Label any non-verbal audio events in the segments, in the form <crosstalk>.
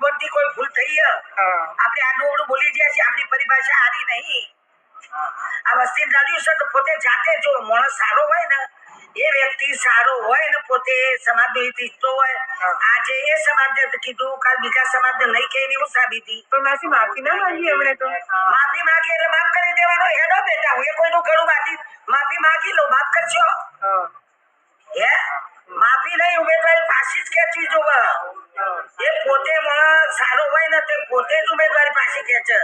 બોલતી કોઈ ભૂલ થઈ હે? આપણે આડું અવળું બોલી ગયા છીએ આપણી પરિભાષા હારી નહીં. આ વસ્તી નડ્યું છે તો પોતે જાતે જો માણસ સારો હોય ને એ વ્યક્તિ સારો હોય ને પોતે સમાજ નો ઈચ્છતો હોય. આજે એ સમાજને કીધું કાલ બીજા સમાજ ને લઈ એની એવું સાબિતી પણ માસી માફી ના માંગી એમણે તો. માફી માંગી એટલે માફ કરી દેવાનો હેડો બેટા હું એ કોઈનું ઘણું માફી માફી માંગી લો માફ કરજો. હે. માફી નહીં ઉમેદવારી પાછી જ ખેંચવી એ પોતે માણસ સારો હોય ને તે પોતે જ ઉમેદવારી પાછી ખેંચે.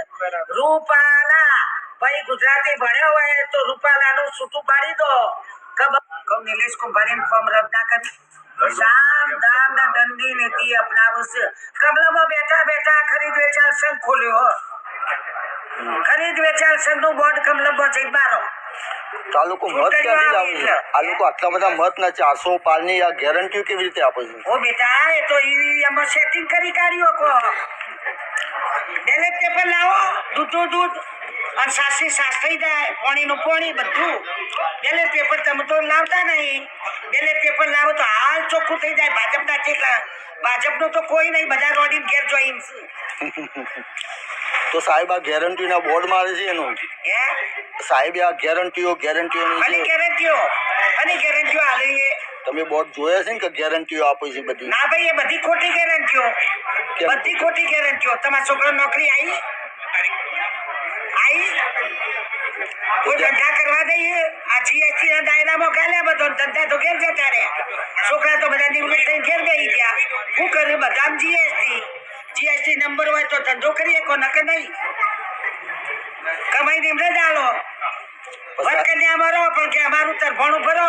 રૂપાલા ભાઈ ગુજરાતી ભણ્યો હોય તો રૂપાલાનું છૂટું પાડી દો. કહું નિલેશ કુંભારી ફોર્મ રદ ના કરી. શામ દામ ના દંડી નીતિ અપનાવશે. કમલામાં બેઠા બેઠા ખરીદ વેચાણ સંઘ ખોલ્યો. ખરીદ વેચાણ સંઘનું બોર્ડ કમલમ પહોંચી મારો. તો આ લોકો મત ક્યાંથી લાવે છે. આ લોકો આટલા બધા મત ના ચારસો પારની આ ગેરંટી કેવી રીતે આપે છે? ઓ બેટા એ તો ઈવીએમ એમાં સેટિંગ કરી કાઢ્યો કો બેલેટ પેપર લાવો દૂધનું દૂધ અને સાસરી સાસ થઈ જાય પાણીનું પાણી બધું. બેલેટ પેપર તમે તો લાવતા નહીં. બેલેટ પેપર લાવો તો હાલ ચોખ્ખું થઈ જાય. ભાજપના કેટલા ભાજપનું તો કોઈ નહીં બધા રોડીને ઘેર જોઈન <laughs> તો સાહેબ આ ગેરંટી ના બોર્ડ મારે છે એનું. હે? સાહેબે આ ગેરંટીઓ ગેરંટીઓ અને ગેરંટીઓ? અને ગેરંટીઓ આલી એ તમે બોર્ડ જોયા છે ને કે ગેરંટીઓ આપે છે બધી? ના ભાઈ એ બધી ખોટી ગેરંટીઓ. કેમ? બધી ખોટી ગેરંટીઓ. તમારા છોકરો નોકરી આવી આવી કોઈ ધંધા કરવા દઈએ? આ જીએસટી ના દાયરામાં ગાલ્યા બધો ને ધંધા તો ઘેર જતા રહ્યા. છોકરા તો બધા નિવૃત્ત થઈને ઘેર ગઈ ગયા. શું કર્યું? બધા જીએસટી. જીએસટી નંબર હોય તો ધંધો કરીએ કો નકે નહીં કમાઈ નિમરે ચાલો વરકન્યા મરો પણ કે અમારું તરફાણું ભરો.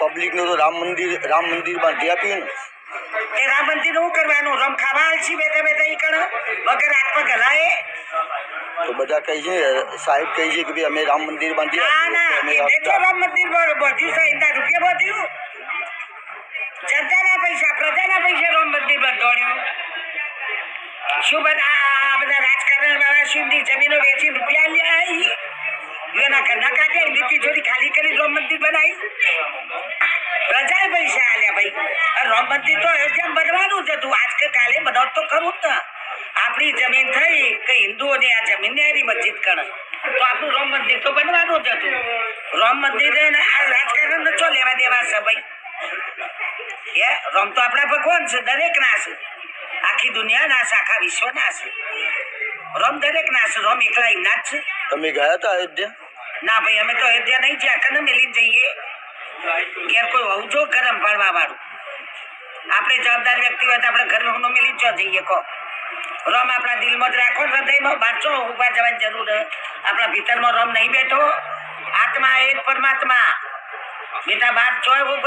પબ્લિકનું તો રામ મંદિર રામ મંદિર બાંધી આપ્યું ને. એ રામ મંદિરનું કરવાનું? રમ ખાવા આલસી બેઠા બેઠા ઈ કણ? વગર હાથ પગ હલાય તો બધા કહે છે સાહેબ કહે છે કે ભાઈ અમે રામ મંદિર બાંધી ના ના એટલે રામ મંદિર બધ્યું છે એના રૂપિયા બધ્યું જનતાના પૈસા પ્રજાના પૈસા રામ મંદિર બંધોણ્યું શું બધા આ બધા રાજકારણ વાળા સુધી જમીનો વેચી રૂપિયા લ્યા ઈ? એના ઘરના કાઢે નીતિ ચોરી ખાલી કરી રામ મંદિર બનાવી. પ્રજાએ પૈસા આલ્યા ભાઈ. રામ મંદિર તો અયોધ્યા બનવાનું જ હતું. આજ કે કાલે બનાવ તો ખરું જ ને. આપણી જમીન થઈ કે હિન્દુઓની આ જમીન ને એની મસ્જિદ કરે તો આપણું રામ મંદિર તો બનવાનું જ હતું. રામ મંદિર આ રાજકારણ નથી લેવા દેવા છે ભાઈ? એ રામ તો આપણા ભગવાન છે દરેક ના છે. આખી દુનિયા નાશ આખા વિશ્વ નાશ છે. રામ દરેક નાશ રમ એકલા એમના જ છે. તમે ગયા હતા અયોધ્યા? ના ભાઈ અમે તો અયોધ્યા નહીં જ્યાં કને મેલી જઈએ. ઘેર કોઈ હોવું જો ગરમ પાડવા વાળું આપણે જવાબદાર વ્યક્તિ હોય તો આપણે ઘરનું નો મેલી જ જઈએ કહો રમ આપણા દિલમાં જ રાખો હૃદયમાં બાચો ઊભા જવાની જરૂર આપણા ભીતરમાં રમ નહીં બેઠો. આત્મા એક પરમાત્મા. બેટા બાર ચોય ઊભા